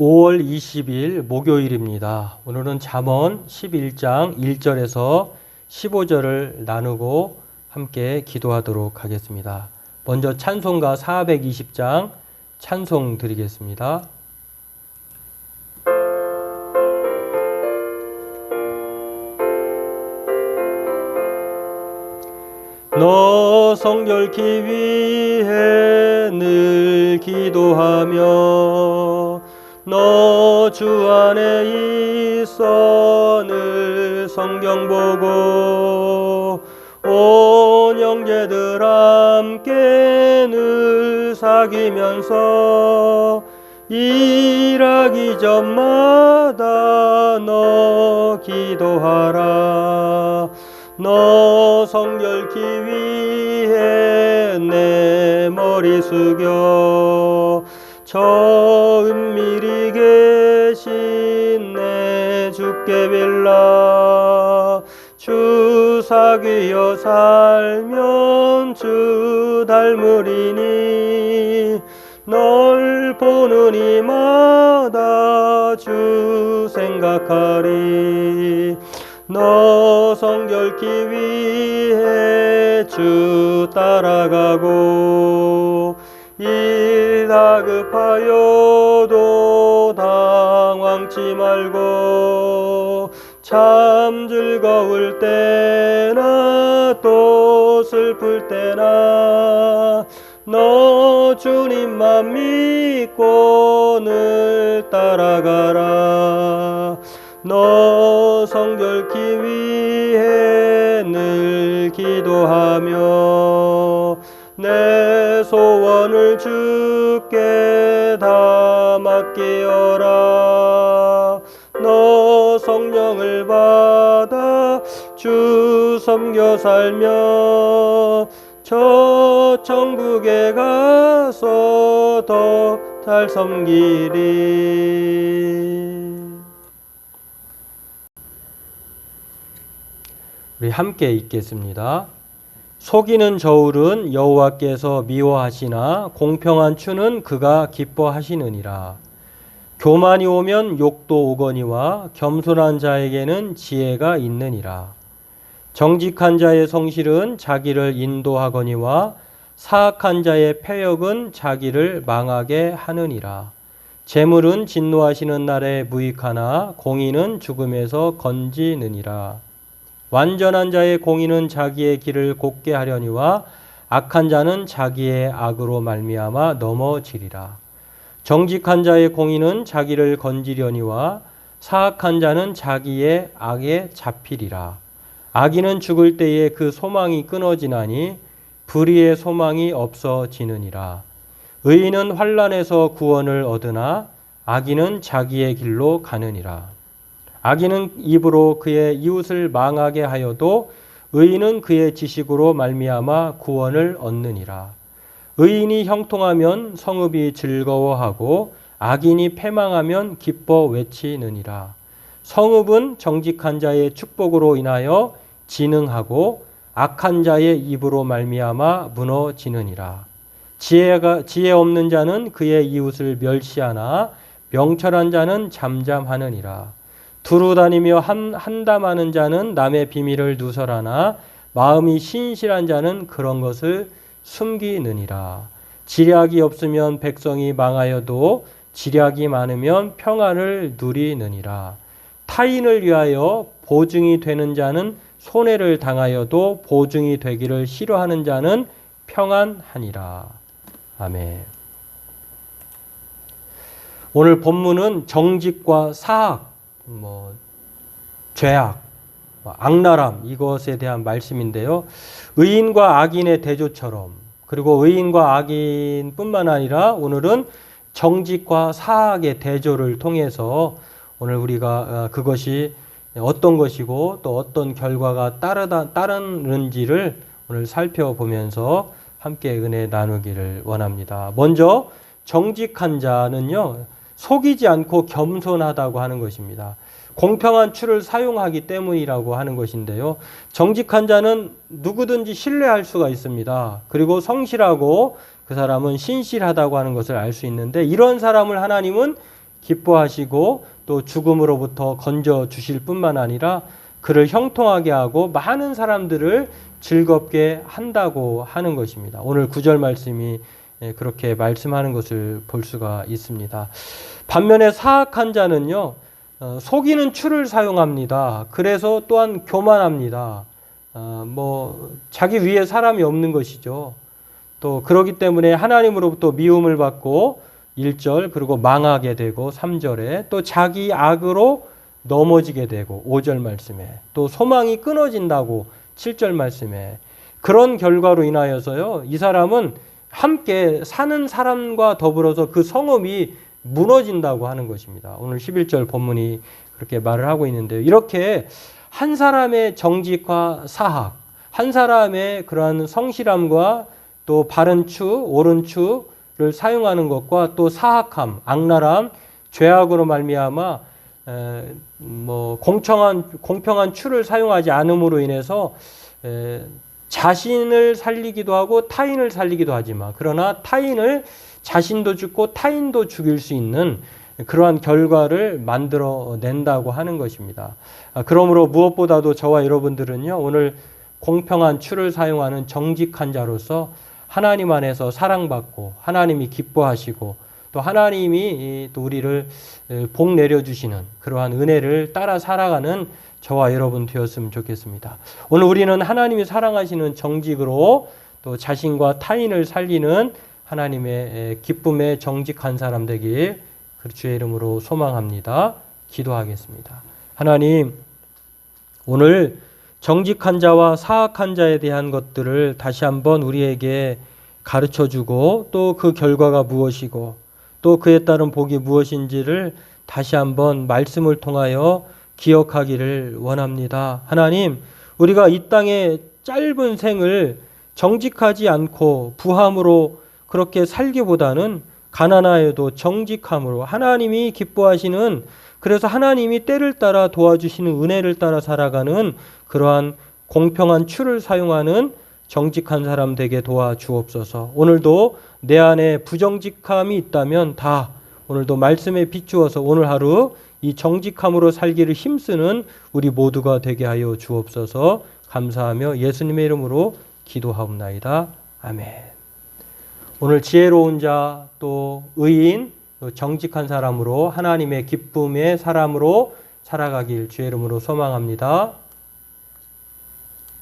5월 20일 목요일입니다. 오늘은 잠언 11장 1절에서 15절을 나누고 함께 기도하도록 하겠습니다. 먼저 찬송가 420장 찬송 드리겠습니다. 너 성결케 위해 늘 기도하며 너 주 안에 있어 늘 성경 보고 온 형제들 함께 늘 사귀면서 일하기 전마다 너 기도하라. 너 성결케 위해 내 머리 숙여. 저 주께 빌라 주 사귀어 살면 주 닮으리니 널 보는 이마다 주 생각하리. 너 성결케 위해 주 따라가고 일 다급하여도 당황치 말고 참 즐거울 때나 또 슬플 때나 너 주님만 믿고 늘 따라가라. 너 성결케 위해 늘 기도하며 내 소원을 주께 주 섬겨 살며 저 천국에 가서 더 잘 섬기리 우리 함께 읽겠습니다. 속이는 저울은 여호와께서 미워하시나 공평한 추는 그가 기뻐하시느니라. 교만이 오면 욕도 오거니와 겸손한 자에게는 지혜가 있느니라. 정직한 자의 성실은 자기를 인도하거니와 사악한 자의 패역은 자기를 망하게 하느니라. 재물은 진노하시는 날에 무익하나 공의는 죽음에서 건지느니라. 완전한 자의 공의는 자기의 길을 곱게 하려니와 악한 자는 자기의 악으로 말미암아 넘어지리라. 정직한 자의 공의는 자기를 건지려니와 사악한 자는 자기의 악에 잡히리라. 악인은 죽을 때에 그 소망이 끊어지나니 불의의 소망이 없어지느니라. 의인은 환란에서 구원을 얻으나 악인은 자기의 길로 가느니라. 악인은 입으로 그의 이웃을 망하게 하여도 의인은 그의 지식으로 말미암아 구원을 얻느니라. 의인이 형통하면 성읍이 즐거워하고 악인이 패망하면 기뻐 외치느니라. 성읍은 정직한 자의 축복으로 인하여 진흥하고 악한 자의 입으로 말미암아 무너지느니라. 지혜가 지혜 없는 자는 그의 이웃을 멸시하나 명철한 자는 잠잠하느니라. 두루 다니며 한, 한담하는 자는 남의 비밀을 누설하나 마음이 신실한 자는 그런 것을 숨기느니라. 지략이 없으면 백성이 망하여도 지략이 많으면 평안을 누리느니라. 타인을 위하여 보증이 되는 자는 손해를 당하여도 보증이 되기를 싫어하는 자는 평안하니라. 아멘. 오늘 본문은 정직과 사악 뭐 죄악, 뭐 악랄함 이것에 대한 말씀인데요. 의인과 악인의 대조처럼 그리고 의인과 악인뿐만 아니라 오늘은 정직과 사악의 대조를 통해서 오늘 우리가 그것이 어떤 것이고 또 어떤 결과가 따르다 따르는지를 오늘 살펴보면서 함께 은혜 나누기를 원합니다. 먼저 정직한 자는요. 속이지 않고 겸손하다고 하는 것입니다. 공평한 추를 사용하기 때문이라고 하는 것인데요. 정직한 자는 누구든지 신뢰할 수가 있습니다. 그리고 성실하고 그 사람은 신실하다고 하는 것을 알 수 있는데 이런 사람을 하나님은 기뻐하시고 또 죽음으로부터 건져 주실 뿐만 아니라 그를 형통하게 하고 많은 사람들을 즐겁게 한다고 하는 것입니다. 오늘 구절 말씀이 예, 그렇게 말씀하는 것을 볼 수가 있습니다. 반면에 사악한 자는요, 어, 속이는 추를 사용합니다. 그래서 또한 교만합니다. 어, 뭐 자기 위에 사람이 없는 것이죠. 또 그러기 때문에 하나님으로부터 미움을 받고 1절 그리고 망하게 되고 3절에 또 자기 악으로 넘어지게 되고 5절 말씀에 또 소망이 끊어진다고 7절 말씀에 그런 결과로 인하여서요. 이 사람은 함께 사는 사람과 더불어서 그 성읍이 무너진다고 하는 것입니다. 오늘 11절 본문이 그렇게 말을 하고 있는데요. 이렇게 한 사람의 정직과 사학, 한 사람의 그러한 성실함과 또 바른 추, 옳은 추 를 사용하는 것과 또 사악함, 악랄함, 죄악으로 말미암아 에, 뭐 공평한 공평한 추를 사용하지 않음으로 인해서 에, 자신을 살리기도 하고 타인을 살리기도 하지만 그러나 타인을 자신도 죽고 타인도 죽일 수 있는 그러한 결과를 만들어 낸다고 하는 것입니다. 아, 그러므로 무엇보다도 저와 여러분들은요 오늘 공평한 추를 사용하는 정직한 자로서 하나님 안에서 사랑받고 하나님이 기뻐하시고 또 하나님이 또 우리를 복 내려 주시는 그러한 은혜를 따라 살아가는 저와 여러분 되었으면 좋겠습니다. 오늘 우리는 하나님이 사랑하시는 정직으로 또 자신과 타인을 살리는 하나님의 기쁨에 정직한 사람 되길 그 주의 이름으로 소망합니다. 기도하겠습니다. 하나님 오늘 정직한 자와 사악한 자에 대한 것들을 다시 한번 우리에게 가르쳐 주고 또 그 결과가 무엇이고 또 그에 따른 복이 무엇인지를 다시 한번 말씀을 통하여 기억하기를 원합니다. 하나님, 우리가 이 땅의 짧은 생을 정직하지 않고 부함으로 그렇게 살기보다는 가난하여도 정직함으로 하나님이 기뻐하시는 그래서 하나님이 때를 따라 도와주시는 은혜를 따라 살아가는 그러한 공평한 추를 사용하는 정직한 사람 되게 도와주옵소서. 오늘도 내 안에 부정직함이 있다면 다 오늘도 말씀에 비추어서 오늘 하루 이 정직함으로 살기를 힘쓰는 우리 모두가 되게 하여 주옵소서. 감사하며 예수님의 이름으로 기도하옵나이다. 아멘. 오늘 지혜로운 자, 또 의인, 또 정직한 사람으로 하나님의 기쁨의 사람으로 살아가길 주의 이름으로 소망합니다.